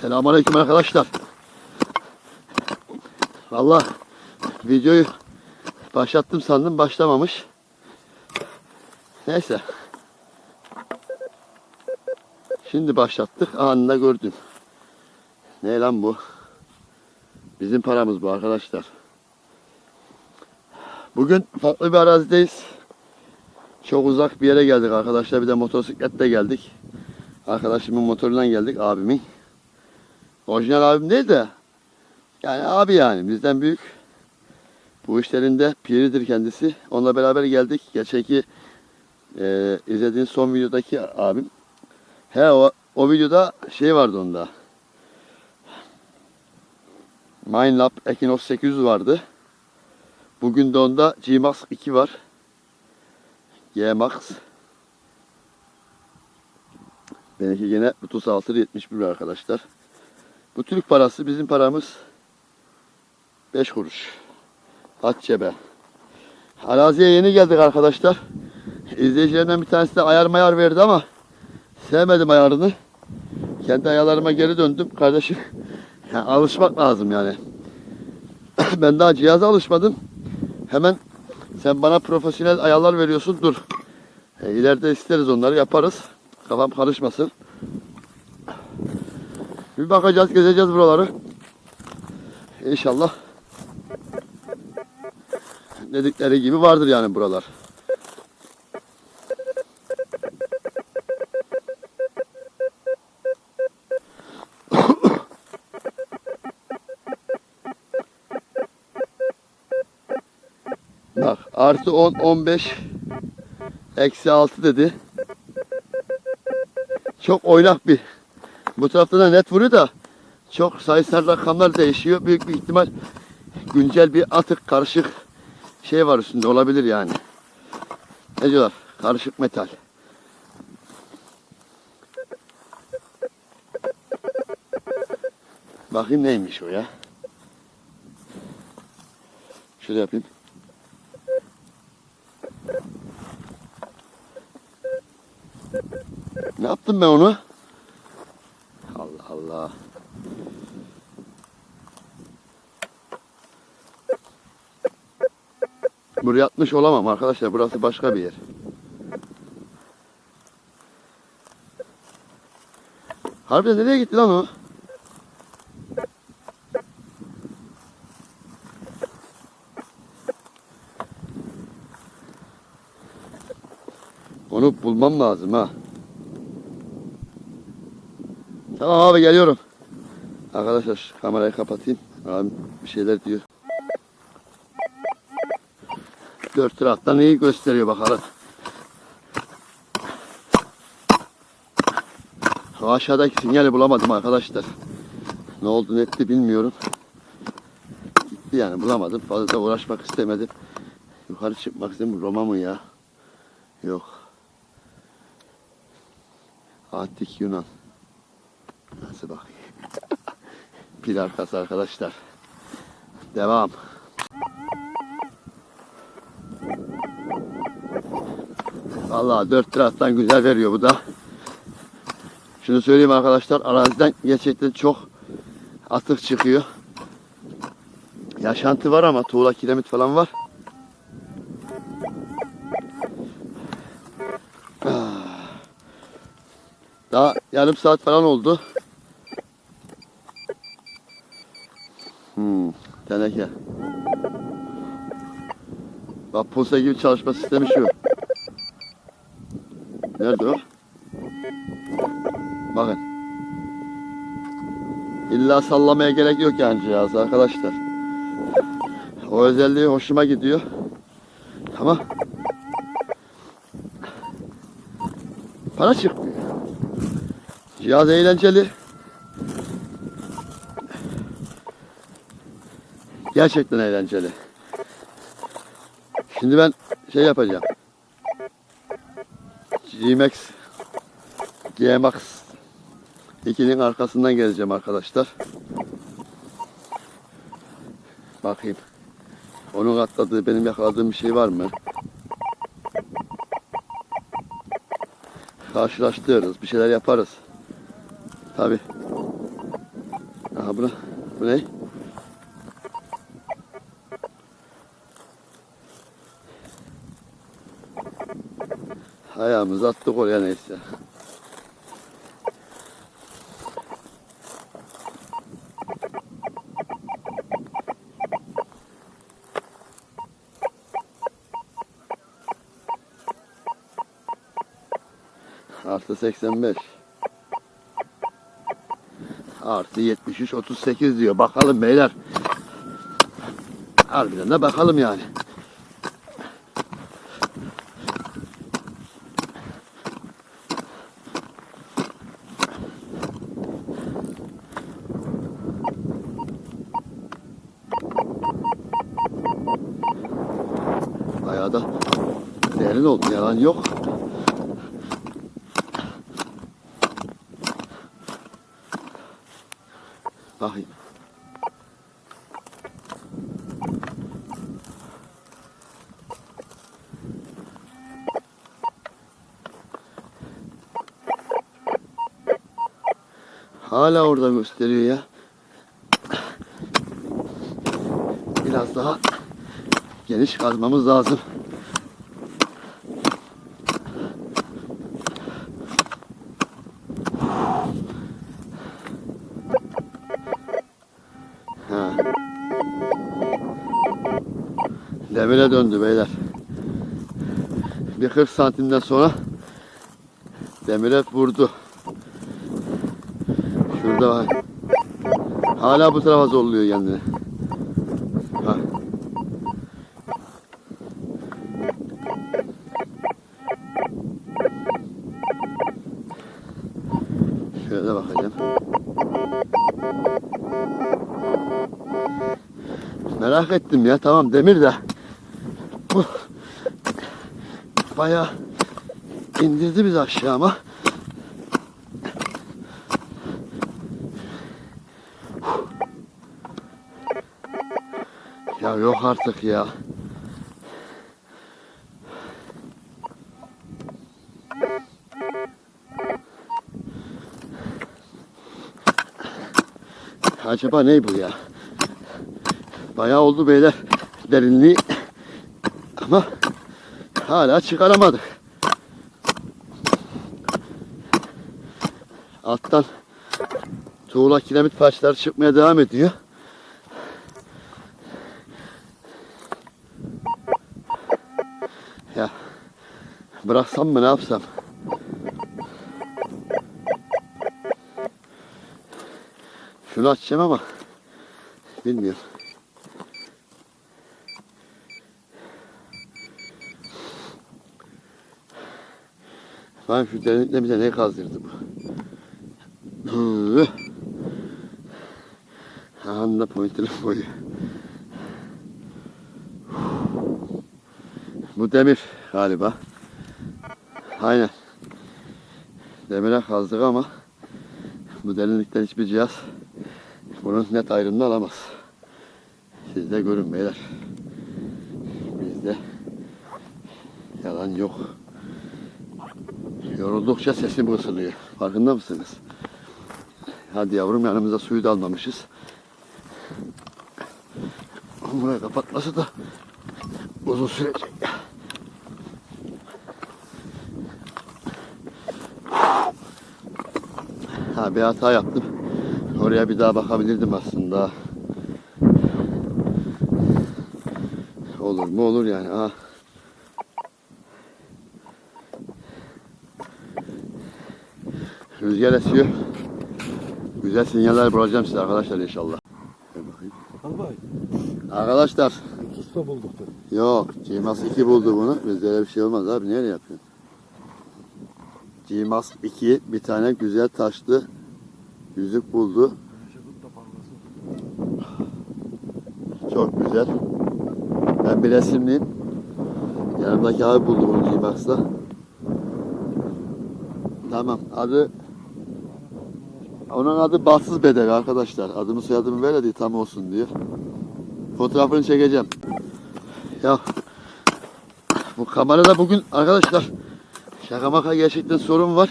Selamünaleyküm arkadaşlar. Valla videoyu başlattım sandım başlamamış. Neyse. Şimdi başlattık anında gördüm. Ne lan bu? Bizim paramız bu arkadaşlar. Bugün farklı bir arazideyiz. Çok uzak bir yere geldik arkadaşlar. Bir de motosikletle geldik. Arkadaşımın motorundan geldik abimin. Orijinal abim değil de yani abi yani bizden büyük. Bu işlerinde piridir kendisi. Onunla beraber geldik. Geçenki e, izlediğiniz son videodaki abim. He o, o videoda şey vardı onda. Minelab Equinox 800 vardı. Bugün de onda G-Max 2 var. G-Max. Benimki yine Butus 6 71 arkadaşlar. Bu Türk parası bizim paramız 5 kuruş. At cebe. Araziye yeni geldik arkadaşlar. İzleyicilerimden bir tanesi de ayar mayar verdi ama sevmedim ayarını. Kendi ayarlarıma geri döndüm kardeşim. Yani alışmak lazım yani. ben daha cihaza alışmadım. Hemen sen bana profesyonel ayarlar veriyorsun dur. E, ileride isteriz onları yaparız. Kafam karışmasın. Bir bakacağız, gezeceğiz buraları. İnşallah dedikleri gibi vardır yani buralar. Bak artı 10, 15, eksi 6 dedi. Çok oynak bir. Bu tarafta da net vuruyor da çok sayısal rakamlar değişiyor. Büyük bir ihtimal güncel bir atık karışık şey var üstünde olabilir yani. Ne diyorlar? Karışık metal. Bakayım neymiş o ya. Şöyle yapayım. Ne yaptım ben onu? Allah Allah. Buraya atmış olamam arkadaşlar. Burası başka bir yer. Harbiden nereye gitti lan o? Onu bulmam lazım ha. Tamam abi geliyorum. Arkadaşlar kamerayı kapatayım. Abim bir şeyler diyor. Dört taraftan iyi gösteriyor bakalım. Aşağıdaki sinyali bulamadım arkadaşlar. Ne oldu ne etti bilmiyorum. Gitti yani bulamadım. Fazla uğraşmak istemedim. Yukarı çıkmak istedim. Roma mı ya? Yok. Antik Yunan. Nasıl bakayım? Pil arkası arkadaşlar. Devam. Vallahi dört taraftan güzel veriyor bu da. Şunu söyleyeyim arkadaşlar. Araziden gerçekten çok atık çıkıyor. Yaşantı var ama tuğla kiremit falan var. Ah. Daha yarım saat falan oldu. Hmm, teneke. Bak posta gibi çalışma sistemi şu. Nerede o? Bakın. İlla sallamaya gerek yok yani cihazı arkadaşlar. O özelliği hoşuma gidiyor. Ama para çıkmıyor. Cihaz eğlenceli. Gerçekten eğlenceli. Şimdi ben şey yapacağım. G-Max G-Max 2'nin arkasından geleceğim arkadaşlar. Bakayım. Onun atladığı benim yakaladığım bir şey var mı? Karşılaştırırız. Bir şeyler yaparız. Tabi. buna. Bu ne? Ayağımızı attık oraya neyse. Artı 85. Artı 73 38 diyor. Bakalım beyler. Harbiden de bakalım yani. Bayağı da derin oldu. Yalan yok. Bakayım. Hala orada gösteriyor ya. Biraz daha geniş kazmamız lazım. Demire döndü beyler. Bir 40 santimden sonra demire vurdu. Şurada var. Hala bu tarafa zorluyor kendini. Merak ettim ya tamam demir de. Bu bayağı indirdi bizi aşağı ama. Ya yok artık ya. Acaba ne bu ya? Bayağı oldu beyler derinliği ama hala çıkaramadık. Alttan tuğla kiremit parçaları çıkmaya devam ediyor. Ya bıraksam mı ne yapsam? Şunu açacağım ama bilmiyorum. Lan şu derinlikle bize ne kazdırdı bu? Anında pointini koyuyor. Bu demir galiba. Aynen. Demire kazdık ama bu derinlikten hiçbir cihaz bunun net ayrımını alamaz. Siz de görün beyler. Bizde yalan yok. Yoruldukça sesim ısınıyor. Farkında mısınız? Hadi yavrum yanımıza suyu da almamışız. Burayı kapatması da uzun sürecek. Ha bir hata yaptım. Oraya bir daha bakabilirdim aslında. Olur mu olur yani. Ha. Rüzgar esiyor. Güzel sinyaller bulacağım size arkadaşlar inşallah. Albay, Arkadaşlar usta bulduk da. yok Cimas 2 buldu bunu. Bizde öyle bir şey olmaz abi. Nereye yapıyorsun? Cimas 2 bir tane güzel taşlı yüzük buldu. Çok güzel. Ben bir resimliyim. Yanımdaki abi buldu bunu Cimas'ta. Tamam adı onun adı Bahtsız Bedevi arkadaşlar. Adımı soyadımı vermedi tam olsun diyor. Fotoğrafını çekeceğim. Ya bu kamerada bugün arkadaşlar şaka maka gerçekten sorun var.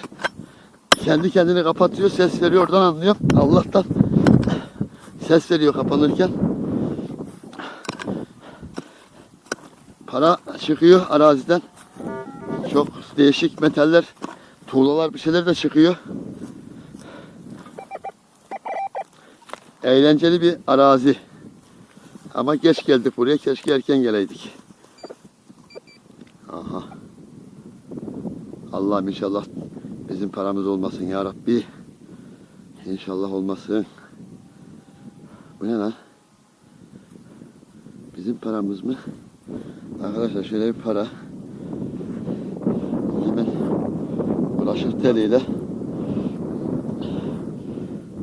Kendi kendini kapatıyor, ses veriyor oradan anlıyor. Allah'tan ses veriyor kapanırken. Para çıkıyor araziden. Çok değişik metaller, tuğlalar bir şeyler de çıkıyor. Eğlenceli bir arazi. Ama geç geldik buraya. Keşke erken geleydik. Aha. Allah'ım inşallah bizim paramız olmasın ya Rabbi. İnşallah olmasın. Bu ne lan? Bizim paramız mı? Arkadaşlar şöyle bir para. Hemen bulaşık teliyle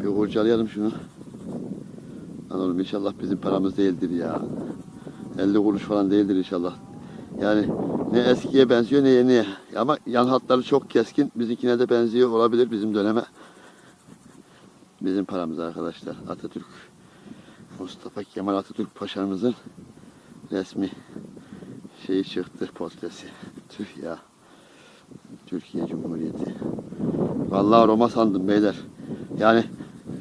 bir kurcalayalım şunu. Lan inşallah bizim paramız değildir ya. 50 kuruş falan değildir inşallah. Yani ne eskiye benziyor ne yeniye. Ama yan hatları çok keskin. Bizimkine de benziyor olabilir bizim döneme. Bizim paramız arkadaşlar. Atatürk. Mustafa Kemal Atatürk Paşa'mızın resmi şeyi çıktı portresi. Tüh ya. Türkiye Cumhuriyeti. Vallahi Roma sandım beyler. Yani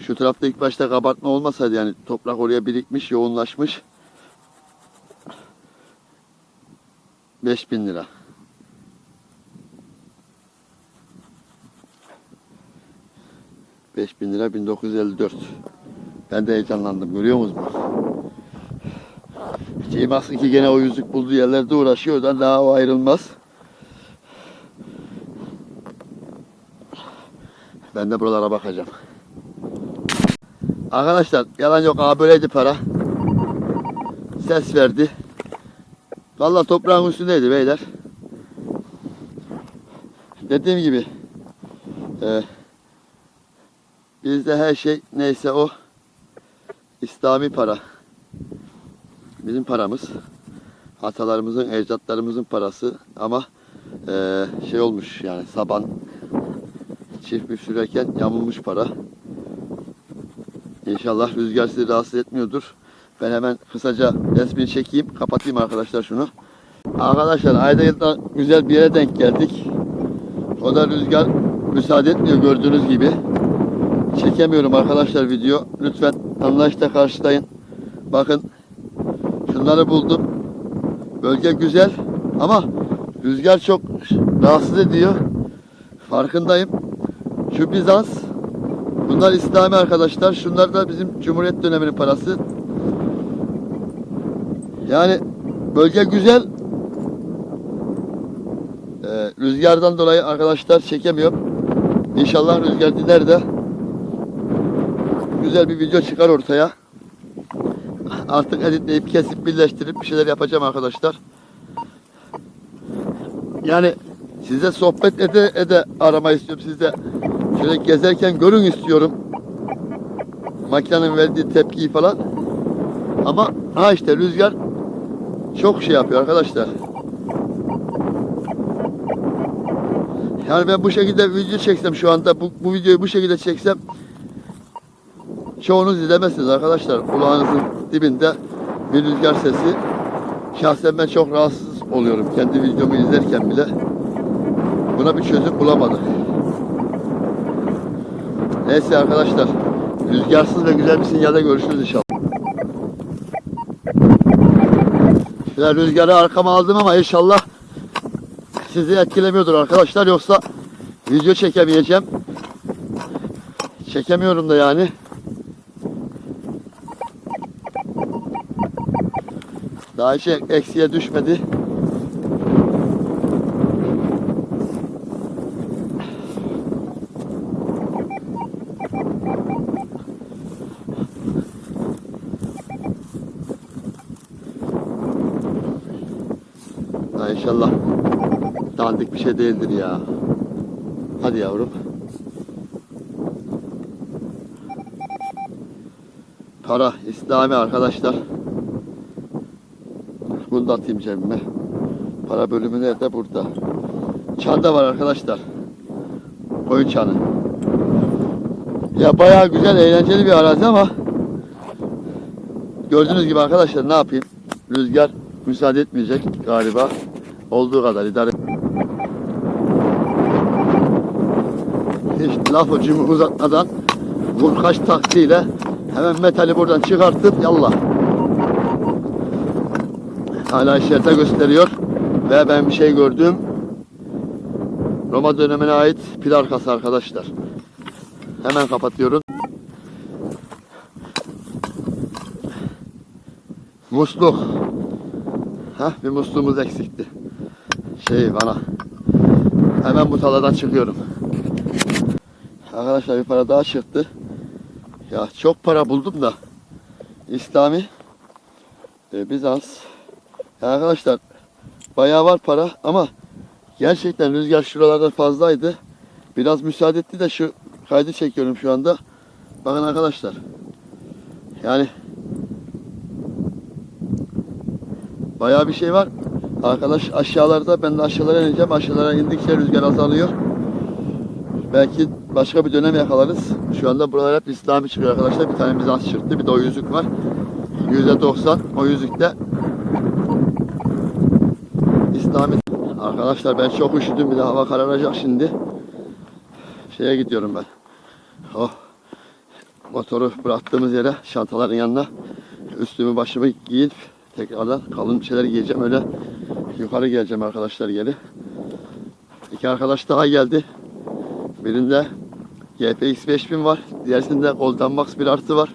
şu tarafta ilk başta kabartma olmasaydı yani toprak oraya birikmiş, yoğunlaşmış. 5000 lira. Beş bin lira 1954. Ben de heyecanlandım görüyor musunuz? Ceymas ki gene o yüzük bulduğu yerlerde uğraşıyor. Oradan daha o ayrılmaz. Ben de buralara bakacağım. Arkadaşlar yalan yok abi böyleydi para. Ses verdi. Vallahi toprağın üstündeydi beyler. Dediğim gibi e, bizde her şey neyse o İslami para. Bizim paramız. Atalarımızın, ecdatlarımızın parası ama e, şey olmuş yani saban çift bir sürerken yamulmuş para. İnşallah rüzgar sizi rahatsız etmiyordur. Ben hemen kısaca resmini çekeyim. Kapatayım arkadaşlar şunu. Arkadaşlar ayda yılda güzel bir yere denk geldik. O da rüzgar müsaade etmiyor gördüğünüz gibi. Çekemiyorum arkadaşlar video. Lütfen anlayışla karşılayın. Bakın şunları buldum. Bölge güzel ama rüzgar çok rahatsız ediyor. Farkındayım. Şu Bizans Bunlar İslami arkadaşlar. Şunlar da bizim Cumhuriyet döneminin parası. Yani bölge güzel. Ee, rüzgardan dolayı arkadaşlar çekemiyorum. İnşallah rüzgar diner de güzel bir video çıkar ortaya. Artık editleyip kesip birleştirip bir şeyler yapacağım arkadaşlar. Yani size sohbet ede ede arama istiyorum. Siz de şöyle gezerken görün istiyorum. Makinenin verdiği tepkiyi falan. Ama ha işte rüzgar çok şey yapıyor arkadaşlar. Yani ben bu şekilde video çeksem şu anda bu, bu videoyu bu şekilde çeksem çoğunuz izlemezsiniz arkadaşlar. Kulağınızın dibinde bir rüzgar sesi. Şahsen ben çok rahatsız oluyorum kendi videomu izlerken bile. Buna bir çözüm bulamadık. Neyse arkadaşlar. Rüzgarsız ve güzel bir sinyalde görüşürüz inşallah. Şöyle rüzgarı arkama aldım ama inşallah sizi etkilemiyordur arkadaşlar. Yoksa video çekemeyeceğim. Çekemiyorum da yani. Daha hiç eksiye düşmedi. Ha inşallah bir şey değildir ya. Hadi yavrum. Para İslami arkadaşlar. Bunu da atayım cebime. Para bölümü nerede? Burada. Çan da var arkadaşlar. Koyun çanı. Ya bayağı güzel, eğlenceli bir arazi ama gördüğünüz gibi arkadaşlar ne yapayım? Rüzgar müsaade etmeyecek galiba. Olduğu kadar idare Hiç laf ucumu uzatmadan vurkaç taktiğiyle Hemen metali buradan çıkartıp yallah. Hala işarete gösteriyor. Ve ben bir şey gördüm. Roma dönemine ait pil arkası arkadaşlar. Hemen kapatıyorum. Musluk. Heh, bir musluğumuz eksikti. Şey bana. Hemen bu taladan çıkıyorum. Arkadaşlar bir para daha çıktı. Ya çok para buldum da. İslami e, Bizans. Ya arkadaşlar bayağı var para ama gerçekten rüzgar şuralarda fazlaydı. Biraz müsaade etti de şu kaydı çekiyorum şu anda. Bakın arkadaşlar. Yani bayağı bir şey var. Arkadaş aşağılarda ben de aşağılara ineceğim. Aşağılara indikçe rüzgar azalıyor. Belki başka bir dönem yakalarız. Şu anda buralar hep İslami çıkıyor arkadaşlar. Bir tane Bizans çıktı. Bir de o yüzük var. %90 o yüzükte İslami. Arkadaşlar ben çok üşüdüm. Bir de hava kararacak şimdi. Şeye gidiyorum ben. Oh. Motoru bıraktığımız yere şantaların yanına üstümü başımı giyip tekrardan kalın şeyler giyeceğim. Öyle yukarı geleceğim arkadaşlar geri. İki arkadaş daha geldi. Birinde GPX 5000 var. Diğerisinde Golden Max 1 artı var.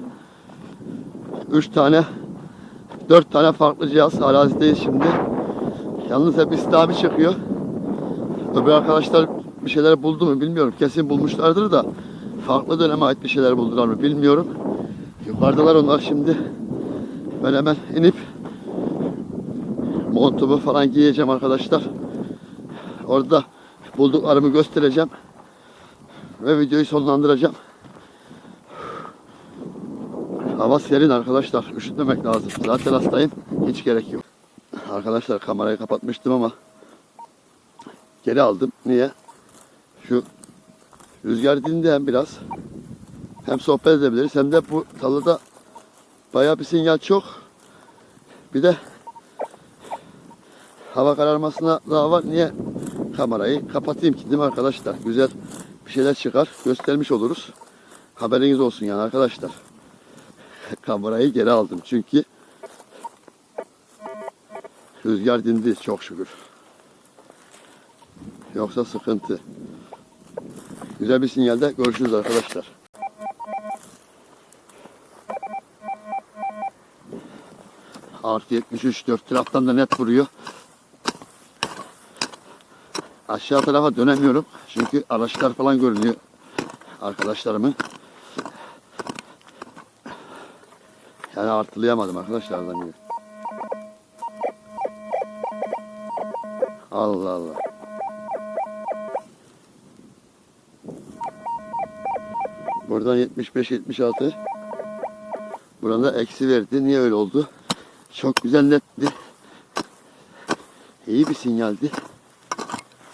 3 tane 4 tane farklı cihaz arazideyiz şimdi. Yalnız hep İslami çıkıyor. Öbür arkadaşlar bir şeyler buldu mu bilmiyorum. Kesin bulmuşlardır da farklı döneme ait bir şeyler buldular mı bilmiyorum. Yukarıdalar onlar şimdi. Ben hemen inip montumu falan giyeceğim arkadaşlar. Orada bulduklarımı göstereceğim. Ve videoyu sonlandıracağım. Hava serin arkadaşlar. Üşütmemek lazım. Zaten hastayım. Hiç gerek yok. Arkadaşlar kamerayı kapatmıştım ama geri aldım. Niye? Şu rüzgar dindi hem biraz. Hem sohbet edebiliriz hem de bu talada bayağı bir sinyal çok. Bir de hava kararmasına daha var. Niye kamerayı kapatayım ki değil mi arkadaşlar? Güzel bir şeyler çıkar. Göstermiş oluruz. Haberiniz olsun yani arkadaşlar. kamerayı geri aldım çünkü rüzgar dindi çok şükür. Yoksa sıkıntı. Güzel bir sinyalde görüşürüz arkadaşlar. Artı 73 dört taraftan da net vuruyor. Aşağı tarafa dönemiyorum. Çünkü araçlar falan görünüyor. Arkadaşlarımın. Yani artılayamadım arkadaşlardan yine. Allah Allah. Buradan 75 76. Burada eksi verdi. Niye öyle oldu? Çok güzel netti. İyi bir sinyaldi.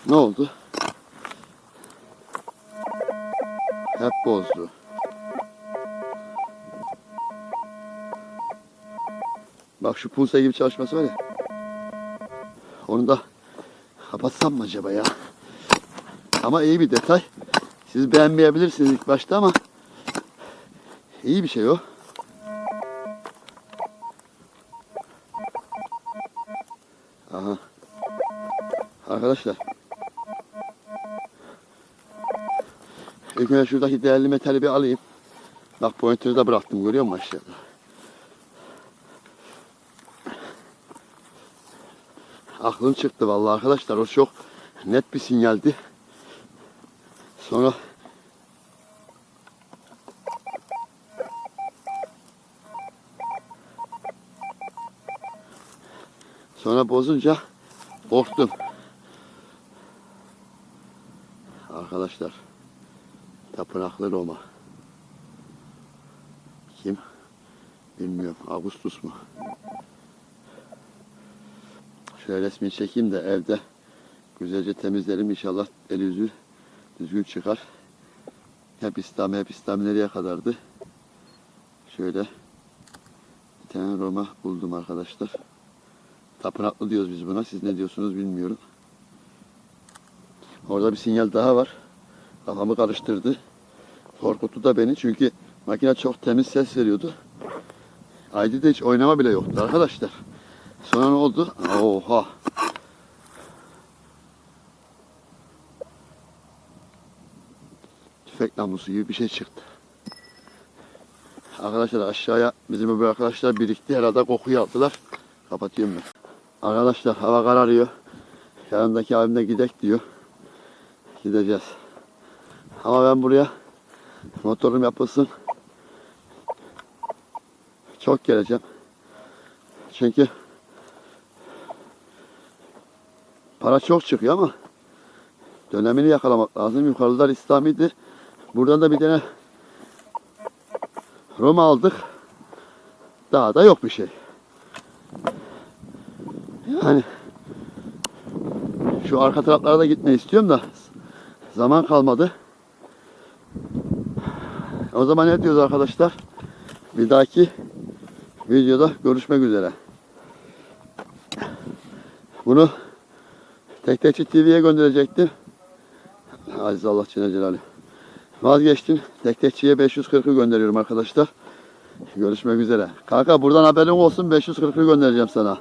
Ne oldu? Hep bozdu. Bak şu pulsa gibi çalışması var ya. Onu da kapatsam mı acaba ya? Ama iyi bir detay. Siz beğenmeyebilirsiniz ilk başta ama iyi bir şey o. Aha. Arkadaşlar. İlk önce şuradaki değerli metali bir alayım. Bak pointer'ı da bıraktım görüyor musun aşağıda? Aklım çıktı vallahi arkadaşlar. O çok net bir sinyaldi. Sonra Sonra bozunca korktum. Arkadaşlar Tapınaklı Roma. Kim? Bilmiyorum. Ağustos mu? Şöyle resmini çekeyim de evde güzelce temizlerim. İnşallah el yüzü düzgün çıkar. Hep İslami, hep İslami nereye kadardı? Şöyle bir tane Roma buldum arkadaşlar. Tapınaklı diyoruz biz buna. Siz ne diyorsunuz bilmiyorum. Orada bir sinyal daha var. Kafamı karıştırdı. Korkuttu da beni çünkü Makine çok temiz ses veriyordu. ID'de hiç oynama bile yoktu arkadaşlar. Sonra ne oldu? Oha. Tüfek namlusu gibi bir şey çıktı. Arkadaşlar aşağıya bizim öbür arkadaşlar birikti. Herhalde kokuyu aldılar. Kapatıyorum ben. Arkadaşlar hava kararıyor. Yanındaki abim de gidek diyor. Gideceğiz. Ama ben buraya motorum yapılsın. Çok geleceğim. Çünkü para çok çıkıyor ama dönemini yakalamak lazım. Yukarılar İslami'di. Buradan da bir tane Roma aldık. Daha da yok bir şey. Yani şu arka taraflara da gitmeyi istiyorum da zaman kalmadı. O zaman ne diyoruz arkadaşlar? Bir dahaki videoda görüşmek üzere. Bunu Tektekçi TV'ye gönderecektim. Aziz Allah Celle Celaluhu. Vazgeçtim. Tektekçiye 540'ı gönderiyorum arkadaşlar. Görüşmek üzere. Kanka buradan haberin olsun 540'ı göndereceğim sana.